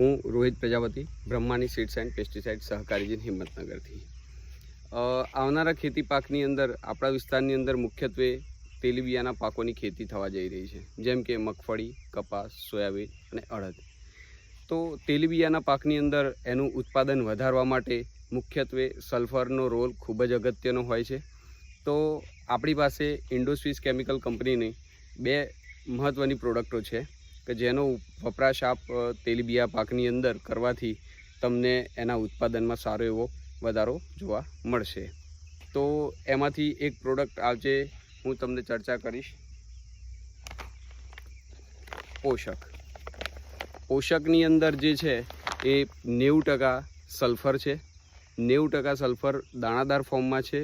હું રોહિત પ્રજાપતિ, બ્રહ્માની seeds and pesticide સહકારીજીન હિંમતનગરથી. આવનારા ખેતી પાકની અંદર, આપણા વિસ્તારની અંદર મુખ્યત્વે તેલીબિયાના પાકોની ખેતી થવા જઈ રહી છે. જેમ કે મગફળી, કપાસ, સોયાબીન અને અડદ. તો તેલીબિયાના પાકની અંદર એનું ઉત્પાદન વધારવા માટે મુખ્યત્વે સલ્ફરનો રોલ ખૂબ જ અગત્યનો હોય છે. તો આપણી પાસે ઇન્ડોસ્વિસ કેમિકલ કંપનીની બે મહત્ત્વની પ્રોડક્ટો છે. કે જેનો વપરાશ આપ તેલીબિયા પાકની અંદર કરવાથી તમને એના ઉત્પાદનમાં સારો એવો વધારો જોવા મળશે. તો એમાંથી એક પ્રોડક્ટ આજે હું તમને ચર્ચા કરીશ. પોષક. પોષકની અંદર જે છે, એ નેવું ટકા સલ્ફર છે, નેવું ટકા સલ્ફર દાણાદાર ફોર્મમાં છે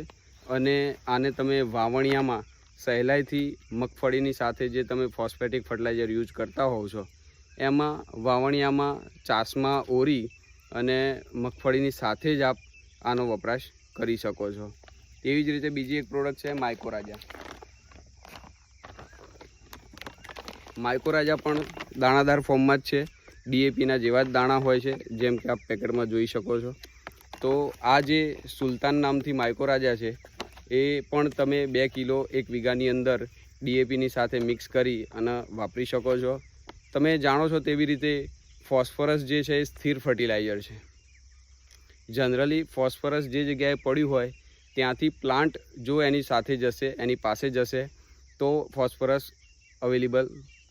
અને આને તમે વાવણિયામાં સહેલાઈથી મગફળીની સાથે જે તમે ફોસ્ફેટિક ફર્ટિલાઇઝર યુઝ કરતા હોવ છો, એમાં વાવણિયામાં ચાસમાં ઓરી અને મગફળીની સાથે જ આપ આનો વપરાશ કરી શકો છો. તેવી જ રીતે બીજી એક પ્રોડક્ટ છે માઇકોરાજા. માઇકોરાજા પણ દાણાદાર ફોર્મમાં જ છે. ડીએપીના જેવા જ દાણા હોય છે, જેમ કે આપ પેકેટમાં જોઈ શકો છો. તો આ જે સુલતાન નામથી માઇકોરાજા છે એ પણ તમે બે કિલો એક વીઘાની અંદર ડીએપીની સાથે મિક્સ કરી અને વાપરી શકો છો. તમે જાણો છો તેવી રીતે ફોસ્ફરસ જે છે એ સ્થિર ફર્ટિલાઇઝર છે. જનરલી ફોસ્ફરસ જે જગ્યાએ પડ્યું હોય, ત્યાંથી પ્લાન્ટ જો એની સાથે જશે, એની પાસે જશે, તો ફોસ્ફરસ અવેલેબલ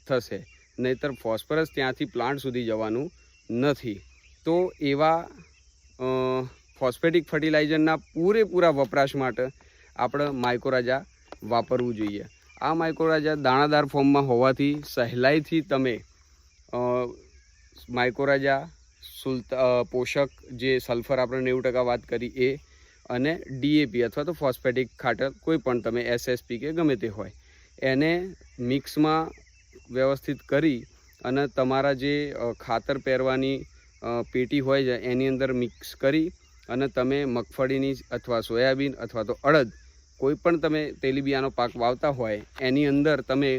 થશે. નહીતર ફોસ્ફરસ ત્યાંથી પ્લાન્ટ સુધી જવાનું નથી. તો એવા ફોસ્ફેટિક ફર્ટિલાઇઝરના પૂરેપૂરા વપરાશ માટે આપણે માઇકોરાજા વાપરવું જોઈએ. આ માઇકોરાજા દાણાદાર ફોર્મમાં હોવાથી સહેલાઈથી તમે માઇકોરાજા સુલત પોષક જે સલ્ફર આપણે નેવું ટકા વાત કરી એ અને ડીએપી અથવા તો ફોસ્ફેટિક ખાતર કોઈ પણ તમે એસએસપી કે ગમે તે હોય, એને મિક્સમાં વ્યવસ્થિત કરી અને તમારા જે ખાતર પહેરવાની પેટી હોય છે એની અંદર મિક્સ કરી અને તમે મગફળીની અથવા સોયાબીન અથવા તો અડદ કોઈ પણ તમે તેલીબિયાનો પાક વાવતા હોય, એની અંદર તમે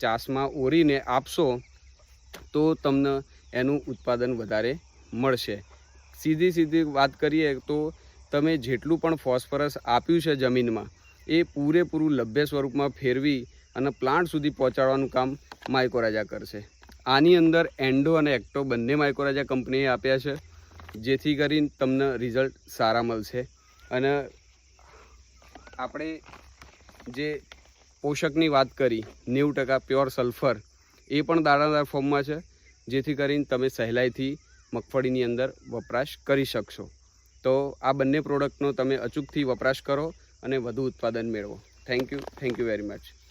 ચાસમાં ઓરીને આપશો, તો તમને એનું ઉત્પાદન વધારે મળશે. સીધી સીધી વાત કરીએ તો તમે જેટલું પણ ફોસ્ફરસ આપ્યું છે જમીનમાં, એ પૂરેપૂરું લભ્ય સ્વરૂપમાં ફેરવી અને પ્લાન્ટ સુધી પહોંચાડવાનું કામ માઇકોરાજા કરશે. આની અંદર એન્ડો અને એક્ટો બંને માઇકોરાજા કંપનીએ આપ્યા છે, જેથી કરીને તમને રિઝલ્ટ સારા મળશે અને આપણે જે પોષકની વાત કરી, નેવું ટકા પ્યોર સલ્ફર, એ પણ દાણાદાર ફોર્મમાં છે, જેથી કરીને તમે સહેલાઈથી મગફળીની અંદર વપરાશ કરી શકશો. તો આ બંને પ્રોડક્ટનો તમે અચૂકથી વપરાશ કરો અને વધુ ઉત્પાદન મેળવો. Thank you thank you very much